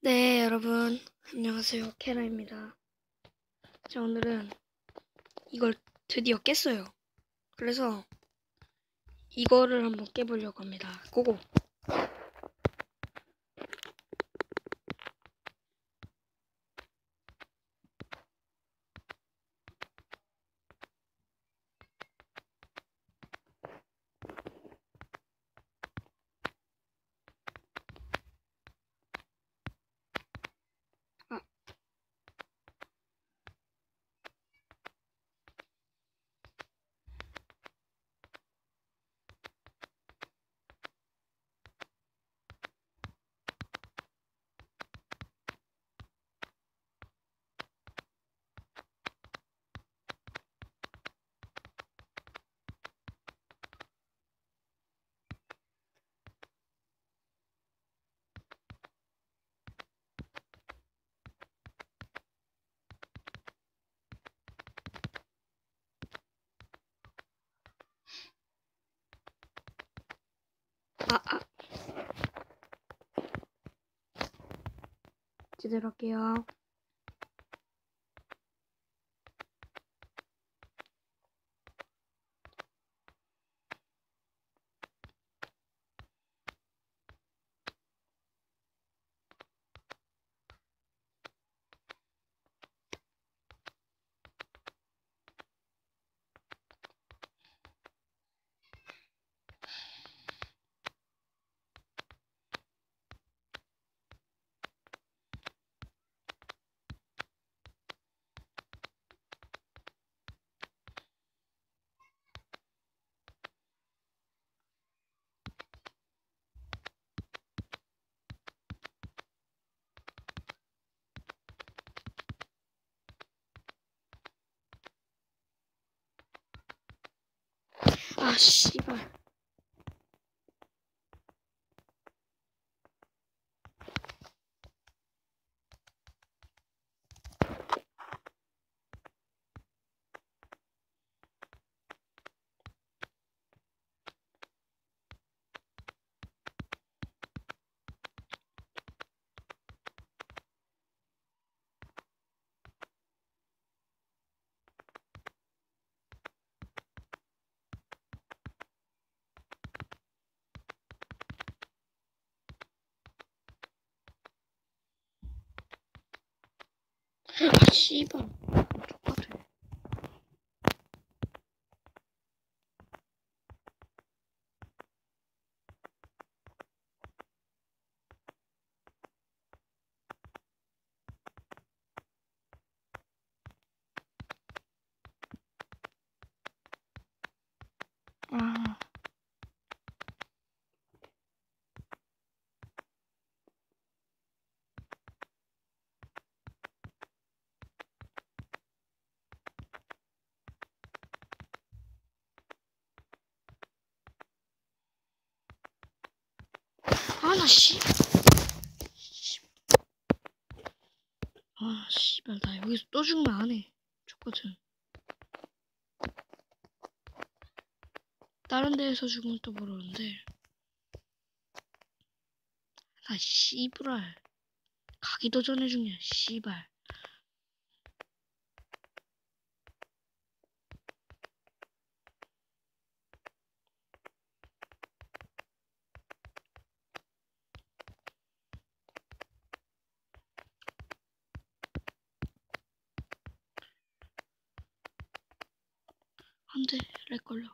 네, 여러분. 안녕하세요. 케라입니다. 자, 오늘은 이걸 드디어 깼어요. 그래서 이거를 한번 깨보려고 합니다. 고고. 아, 아. 제대로 할게요. 아, 씨발. 아, 씨 씨. 씨. 아, 씨발, 나 여기서 또 죽으면 안 해. 좋거든. 다른 데에서 죽으면 또 모르는데. 아, 씨부랄. 가기도 전에 죽냐, 씨발. 안 돼, 렉 걸려.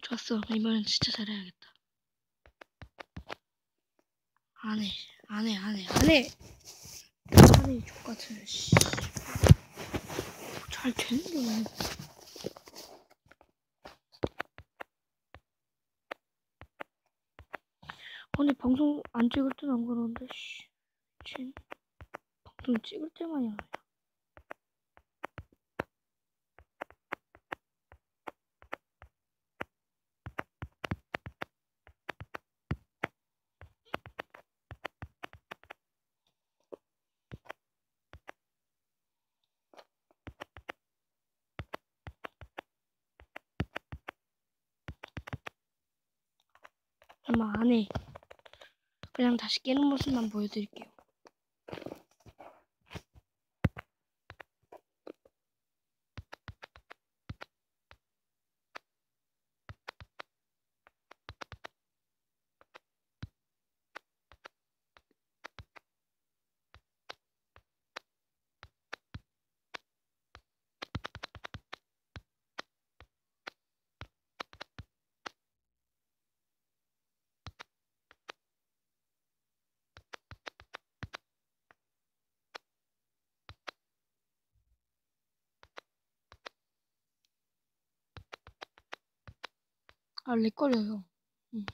좋았어. 이번엔 진짜 잘해야겠다. 안 해, 안 해, 안 해, 안 해! 안 해, 족같은, 씨. 잘 되는데, 왜. 근데 방송 안 찍을 땐 안 그러는데, 씨. 진. 방송 찍을 때만이야. 엄마 안 해. 그냥 다시 깨는 모습만 보여드릴게요. 아, 렉 걸려요. 음.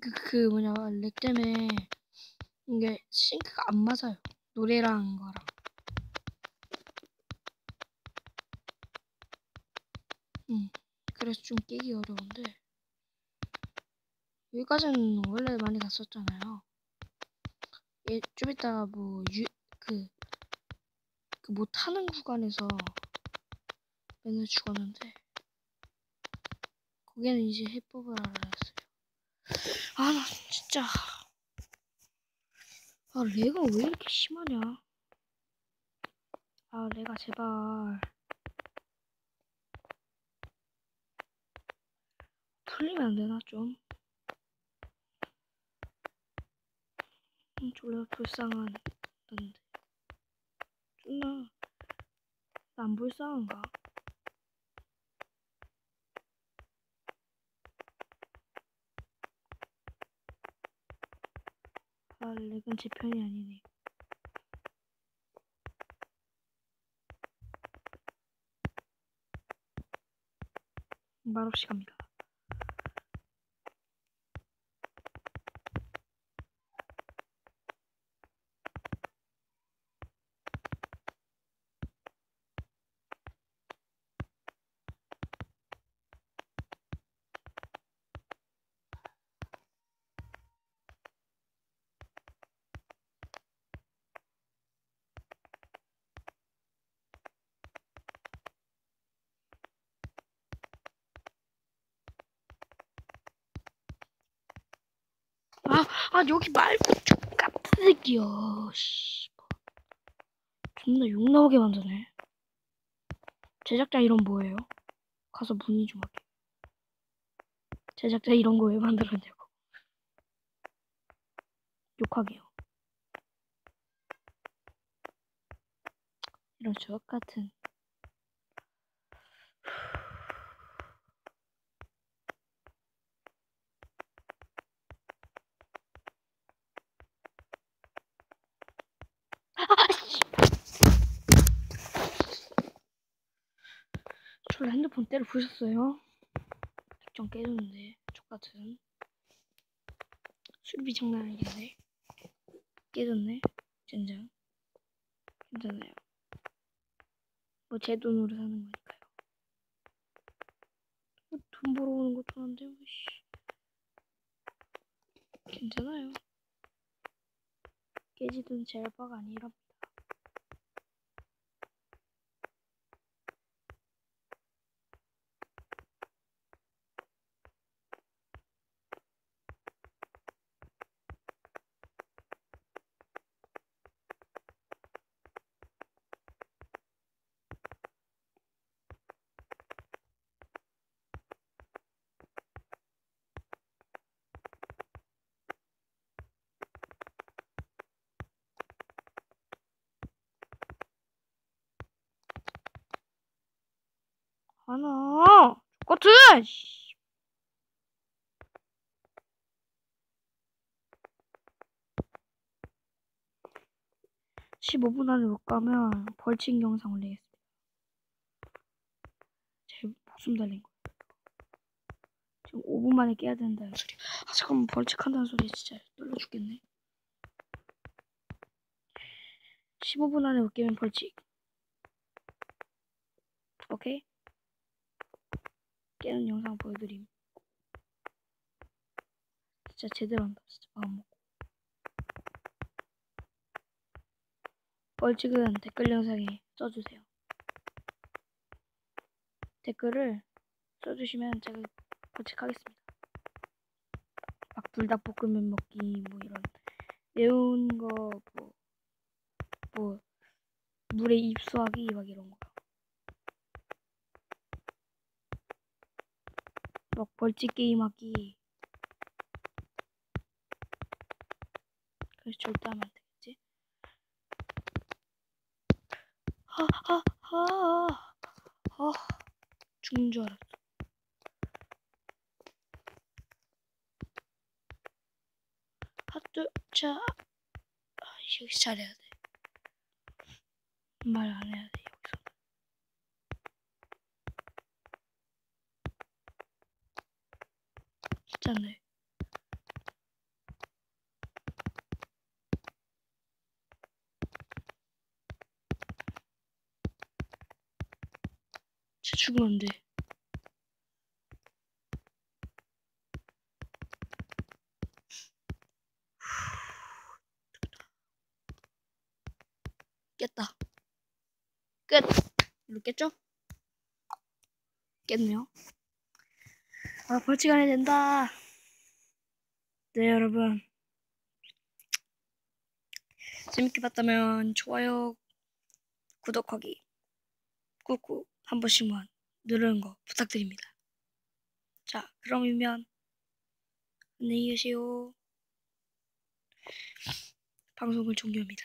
그, 그 뭐냐, 렉 때문에 이게 싱크가 안 맞아요. 노래랑 거랑. 음, 그래서 좀 깨기 어려운데. 여기까지는 원래 많이 갔었잖아요. 예, 좀 이따 뭐, 유, 그, 그 뭐 타는 구간에서 맨날 죽었는데, 거기는 이제 해법을 알았어요. 아, 나 진짜. 아, 레가 왜 이렇게 심하냐? 아, 레가 제발. 풀리면 안 되나, 좀? 졸라 불쌍한, 던데. 존나, 난 불쌍한가? 아, 렉은 제 편이 아니네. 말없이 갑니다. 아, 아, 여기 말고 좀 같은 새끼야. 씨. 존나 욕 나오게 만드네. 제작자 이런 뭐예요? 가서 문의 좀 할게. 제작자 이런 거 왜 만들었냐고. 욕하게요. 이런 저 같은. 졸라 핸드폰 때려 부셨어요. 백정 깨졌는데 족같은 수리비 장난 아니겠네. 깨졌네. 젠장. 괜찮아요. 뭐 제 돈으로 사는 거니까요. 뭐 돈 벌어오는 것도 안 되고 씨. 괜찮아요. 깨지든 제 알바가 아니랍 하나 똑같은 씨. 15분 안에 못 가면 벌칙 영상 올리겠습니다. 제 목숨 달린 거. 지금 5분 만에 깨야 된다는 소리. 아 잠깐만 벌칙 한다는 소리 진짜 떨려 죽겠네. 15분 안에 못 깨면 벌칙. 오케이? 깨는 영상 보여드림. 진짜 제대로 한다. 진짜 마음 먹고. 벌칙은 댓글 영상에 써주세요. 댓글을 써주시면 제가 벌칙하겠습니다. 막 불닭볶음면 먹기 뭐 이런 매운 거 뭐뭐 물에 입수하기 막 이런 거. 막 벌칙 게임 하기. 그래서 절대 하면 안 되겠지? 하하하 아 죽는 줄 알았어. 하트 자 아, 여기서 잘해야 돼. 말 안 해야 돼 죽으면 안 돼. 깼다. 끝. 이거 깼죠? 깼네요. 아, 벌칙 안 해야 된다. 네, 여러분. 재밌게 봤다면 좋아요, 구독하기, 꾹꾹 한 번씩만 누르는 거 부탁드립니다. 자, 그러면 안녕히 계세요. 방송을 종료합니다.